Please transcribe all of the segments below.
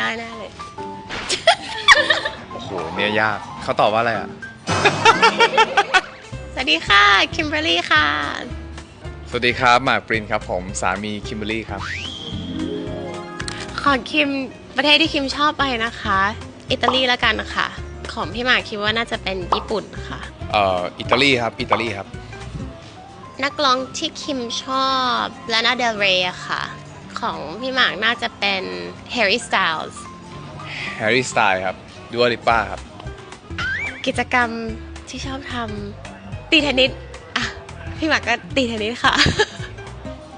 ได้แน่เลย โอ้โหเนี่ยยากเขาตอบว่าอะไรอะ สวัสดีค่ะคิมเบอร์รี่ค่ะ สวัสดีครับหมากปรินครับผมสามีคิมเบอรรี่ครับของคิมประเทศที่คิมชอบไปนะคะ อิตาลีแล้วกันนะคะของพี่หมากคิดว่าน่าจะเป็นญี่ปุ่นค่ะ เอ่ออิตาลีครับอิตาลีครับ นักร้องที่คิมชอบลานาเดลเรย์ค่ะ ของพี่หมากน่าจะเป็น Harry Styles แฮร์รี่สไตล์ครับดูอลิป้าครับ กิจกรรมที่ชอบทำตีเทนนิสอะพี่หมากก็ตีเทนนิสค่ะ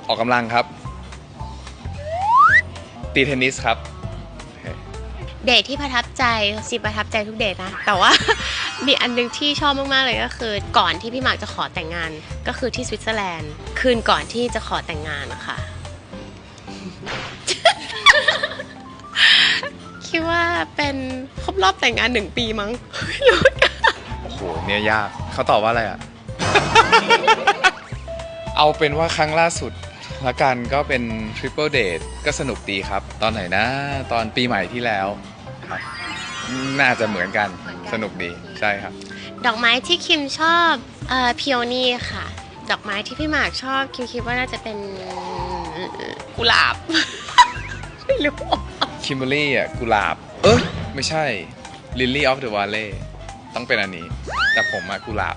ออกกำลังครับ ตีเทนนิสครับโอเคเดทที่ประทับใจสิประทับใจทุกเดทนะ แต่ว่า มีอันหนึงที่ชอบมากๆเลยก็คือ ก่อนที่พี่หมากจะขอแต่งงานก็คือที่สวิตเซอร์แลนด์ คืนก่อนที่จะขอแต่งงานนะคะ เป็นครบรอบแต่งงานหนึ่งปีมั้งไม่รู้เหมือนกันโอ้โหเนี่ยยากเขาตอบว่าอะไรอะ เอาเป็นว่าครั้งล่าสุดละกันก็เป็น Triple Date ก็สนุกดีครับ ตอนไหนนะ ตอนปีใหม่ที่แล้วครับน่าจะเหมือนกันสนุกดีใช่ครับ ดอกไม้ที่คิมชอบเอ่อพิโอนี่ค่ะ ดอกไม้ที่พี่หมากชอบคิมคิดว่าน่าจะเป็นกุหลาบ ไม่รู้ คิมเบอรรี่อะกุหลาบ เออไม่ใช่ Lily of the Valley ต้องเป็นอันนี้ แต่ผมอะกุหลาบ